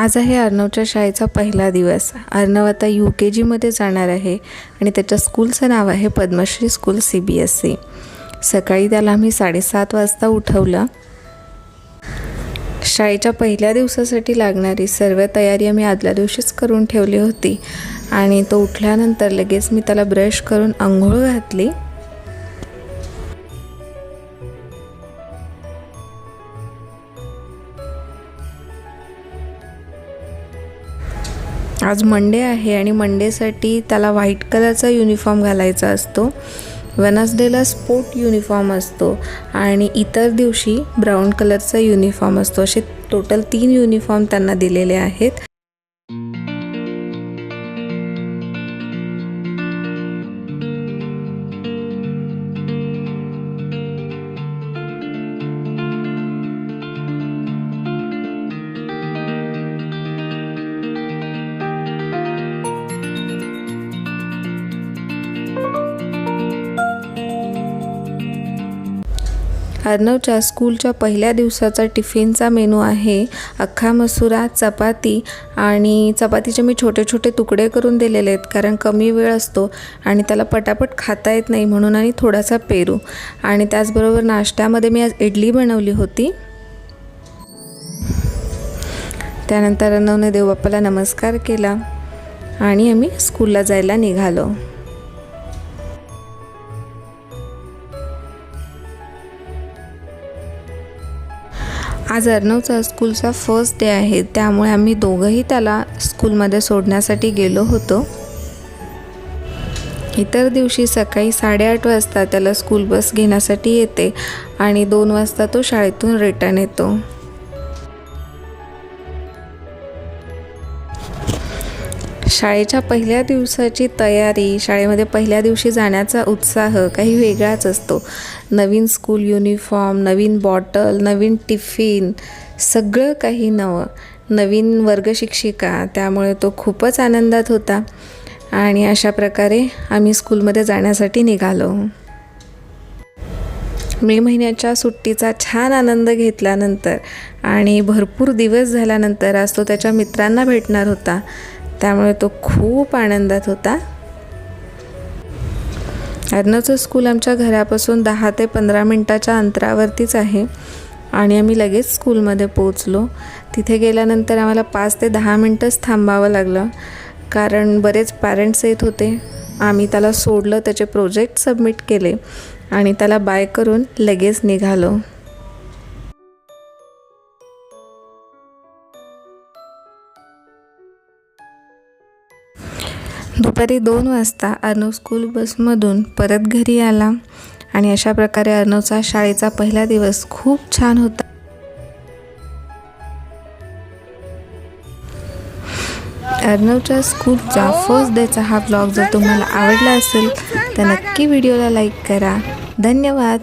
आज आहे अर्णवच्या शाळेचा पहिला दिवस. अर्णव आता यू के जीमध्ये जाणार आहे आणि त्याच्या स्कूलचं नाव आहे Padmashri school C B S C सकाळी त्याला आम्ही साडेसात वाजता उठवलं. शाळेच्या पहिल्या दिवसासाठी लागणारी सर्व तयारी आम्ही आदल्या दिवशीच करून ठेवली होती. आणि तो उठल्यानंतर लगेच मी त्याला ब्रश करून आंघोळ घातली. आज मंडे आहे आणि मंडेसाठी त्याला व्हाईट कलरचा युनिफॉर्म घालायचा असतो. वेनसडेला स्पोर्ट युनिफॉर्म असतो आणि इतर दिवशी ब्राऊन कलरचा युनिफॉर्म असतो. असे टोटल तीन युनिफॉर्म त्यांना दिलेले आहेत. अर्णवच्या स्कूलच्या पहिल्या दिवसाचा टिफिनचा मेनू आहे अख्खा मसुरा चपाती आणि चपातीचे मी छोटे छोटे तुकडे करून दिलेले आहेत कारण कमी वेळ असतो आणि त्याला पटापट खाता येत नाही म्हणून आणि थोडासा पेरू. आणि त्याचबरोबर नाश्त्यामध्ये मी आज इडली बनवली होती. त्यानंतर अर्णवने देवबाप्पाला नमस्कार केला आणि आम्ही स्कूलला जायला निघालो. आज अर्णवचा स्कूलचा फर्स्ट डे आहे त्यामुळे आम्ही दोघंही त्याला स्कूलमध्ये सोडण्यासाठी गेलो होतो. इतर दिवशी सकाळी साडेआठ वाजता त्याला स्कूल बस घेण्यासाठी येते आणि दोन वाजता तो शाळेतून रिटर्न येतो. शाळेच्या पहिल्या दिवसाची तयारी शाळेमध्ये पहिल्या दिवशी जाण्याचा उत्साह काही वेगळाच असतो. नवीन स्कूल युनिफॉर्म नवीन बॉटल नवीन टिफिन सगळं काही नवं. नवीन वर्गशिक्षिका त्यामुळे तो खूपच आनंदात होता. आणि अशा प्रकारे आम्ही स्कूलमध्ये जाण्यासाठी निघालो. मे महिन्याच्या सुट्टीचा छान आनंद घेतल्यानंतर आणि भरपूर दिवस झाल्यानंतर आज तो त्याच्या मित्रांना भेटणार होता. त्यामुळे तो खूप आनंदात होता. अर्णवचं स्कूल आमच्या घरापासून दहा ते पंधरा मिनटाच्या अंतरावरतीच आहे. आणि आम्ही लगेच स्कूलमध्ये पोचलो तिथे गेल्यानंतर आम्हाला पाच ते दहा मिनटंच थांबावं लागलं. कारण बरेच पॅरेंट्स येत होते. आम्ही त्याला सोडलं त्याचे प्रोजेक्ट सबमिट केले आणि त्याला बाय करून लगेच निघालो. दुपारी दोन वाजता अर्णव स्कूल बसमधून परत घरी आला. आणि अशा प्रकारे अर्णवचा शाळेचा पहिला दिवस खूप छान होता. अर्णवच्या स्कूलचा फर्स्ट डेचा हा ब्लॉग जर तुम्हाला आवडला असेल तर नक्की व्हिडिओला लाईक करा. धन्यवाद.